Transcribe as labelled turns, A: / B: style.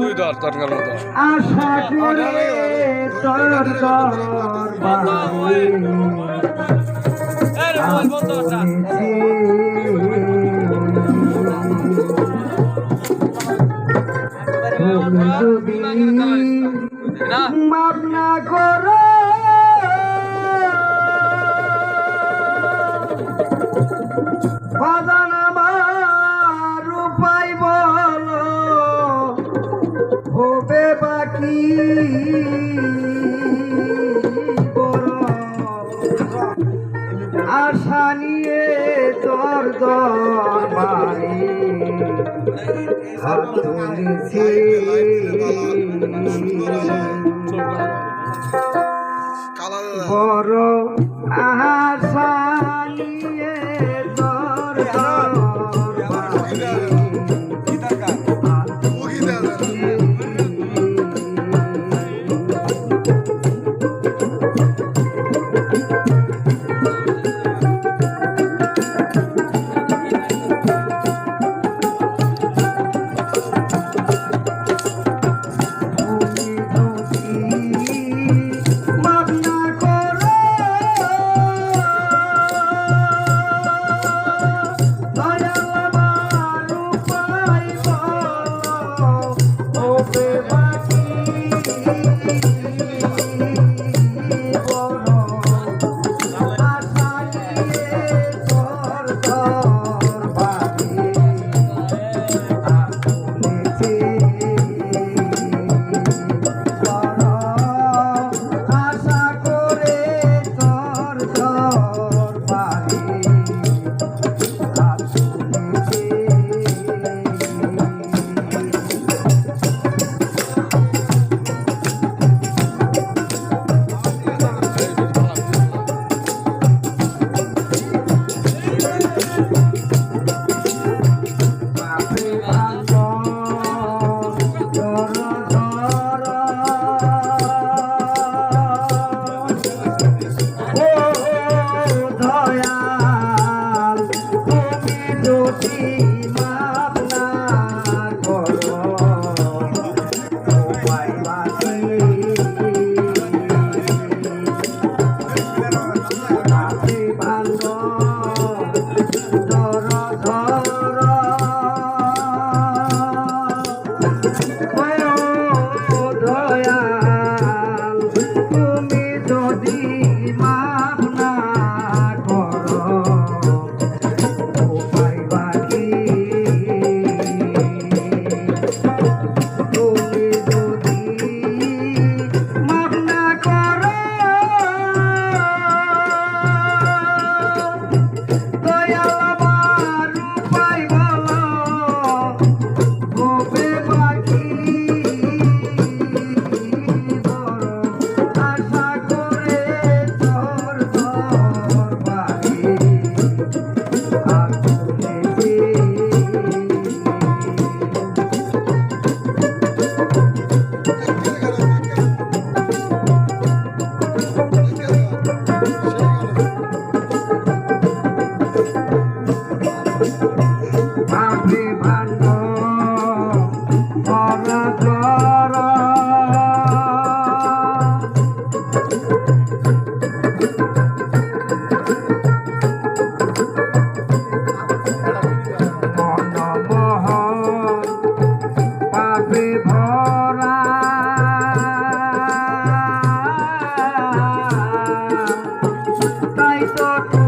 A: তুই ধর তরকার মতো
B: আশা করে মাপ না করো। হাত তুলেছে বড় আশালী দয়াল তুমি দোষী মা। भयो I thought.